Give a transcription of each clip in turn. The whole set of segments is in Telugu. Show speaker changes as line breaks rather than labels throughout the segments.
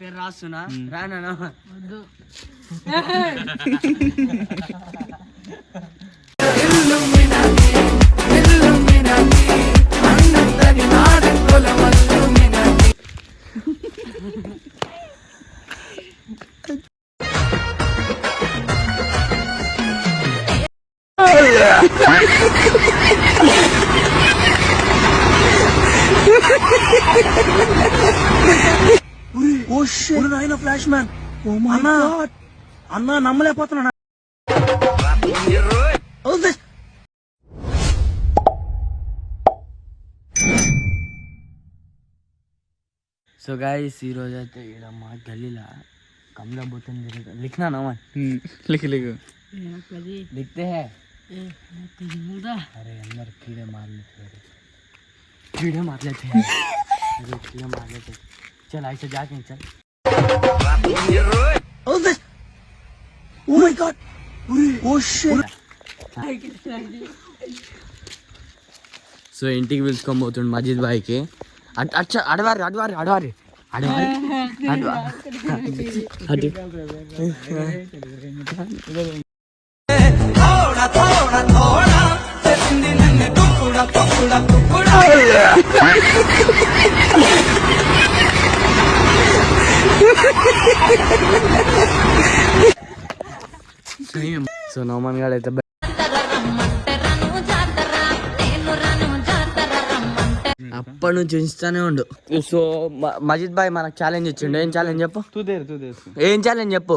పేరు రాస్తున్నా రానా వద్దు
ఓ షిట్ నాయన flash man oh my god అన్న నమ్మలేకపోతున్నా How's this?
సో గాయస్ ఈ రోజు అయితే ఇక్కడ మా గల్లీలో కమలా బుద్ధం లిఖనా నా मन
लिख लिख
लिखते हैं अरे अंदर कीड़े मार लेते हैं कीड़े मार लेते हैं अरे कीड़े मार लेते हैं चल ऐसे जाके चल
How's this? Oh my god. Oh shit.
So ఇంటికి పిలుచుకొని పోతుండు మజీద్ బాయ్కి అట్ అచ్చ అడవారి అడవారి అడవారి అడవారి అడవా సో నోమన్ గాడు అయితే అప్పటి నుంచి ఉంచుతానే ఉండు. సో మజిద్ భాయ్ మనకు ఛాలెంజ్ ఇచ్చిండు. ఏం ఛాలెంజ్ చెప్పు? ఏం ఛాలెంజ్ చెప్పు?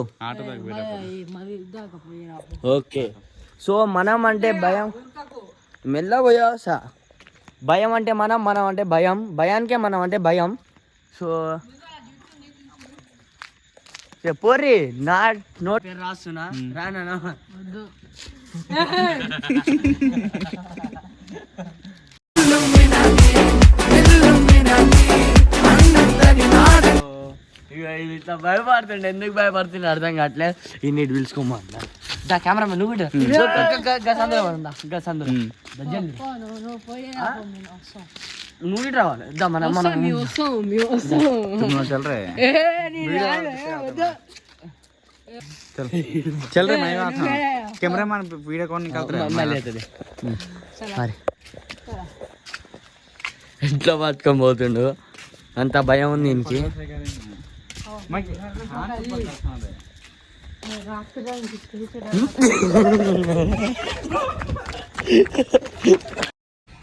ఓకే. సో మనం అంటే భయం. మెల్ల పోయా భయం అంటే మనం మనం అంటే భయం. భయానికే మనం అంటే భయం. సో పోర్రి నా నోట్ పేరు రాస్తున్నా. రానా ఇట్లా భయపడుతుండే. ఎందుకు భయపడుతుండే? అర్థం కావట్లేదు. ఈ నీటి పిలుచుకోమన్నా దా కెమెరా నువ్వు కూడా గసందరం గసందరం నువ్వు రావాలి. మన మనం
చల్రే కెమెరా మన
వీడియో కాల్ మరి. ఇంట్లో పట్టుకొని పోతుండు. అంత భయం ఉంది
ఇంటికి.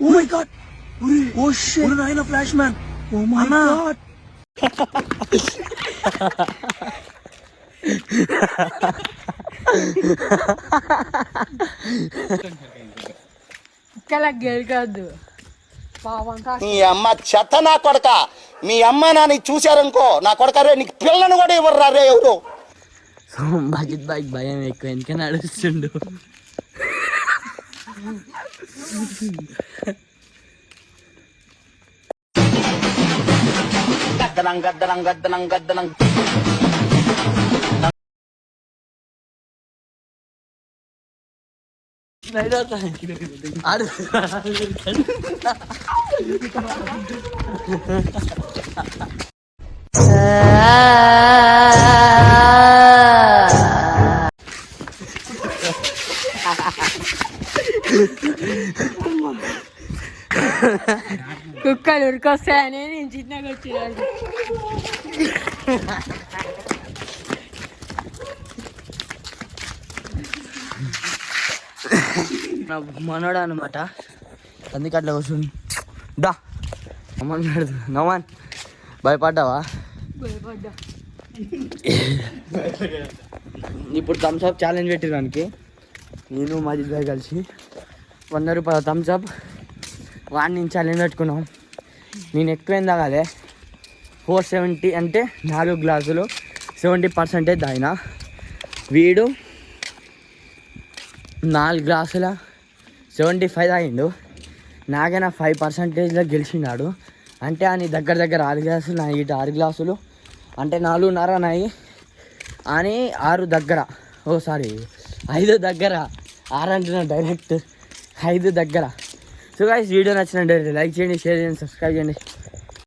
Oh my god! నాయన flash man. Oh my god.
మీ అమ్మ చెత్త నా కొడక. మీ అమ్మ నాని చూశారనుకో నా కొడక రే నీకు పిల్లను కూడా ఇవ్వరు రే ఎవరు?
మజిద్ బాయ్ భయం ఎక్కువ ఎందుకని నడుస్తుండు
tenang tenang gad tenang
tenang
కుక్కలు ఉరికొస్తాయని నేను చిన్నగా వచ్చినాను.
నా మనోడు అనమాట అందుకే అట్లా కూర్చుని డా అమ్మన్ పెడుతున్నా నమన్ భయపడ్డావా?
భయపడ్డా.
ఇప్పుడు థమ్స్ అప్ ఛాలెంజ్ పెట్టినానికి నేను మజిద్ భాయ్ కలిసి వంద రూపాయల థమ్స్ అప్ వాడిని ఛాలెంజ్ పెట్టుకున్నాం. నేను ఎక్కువ ఏం తాగాలి. ఫోర్ సెవెంటీ అంటే నాలుగు గ్లాసులు. సెవెంటీ పర్సెంటేజ్ తాగిన. వీడు నాలుగు గ్లాసుల సెవెంటీ ఫైవ్ తాగిండు. నాకైనా ఫైవ్ పర్సెంటేజ్లో గెలిచినాడు. అంటే ఆయన దగ్గర దగ్గర ఆరు గ్లాసులు నా ఇటు ఆరు గ్లాసులు. అంటే నాలుగున్నర నాయి. అని ఆరు దగ్గర. ఓ సారీ ఐదు దగ్గర. ఆరు అంటున్నా డైరెక్ట్ ఐదు దగ్గర. సో గాయస్ వీడియో నచ్చినట్టు లైక్ చేయండి షేర్ చేయండి సబ్స్క్రైబ్ చేయండి.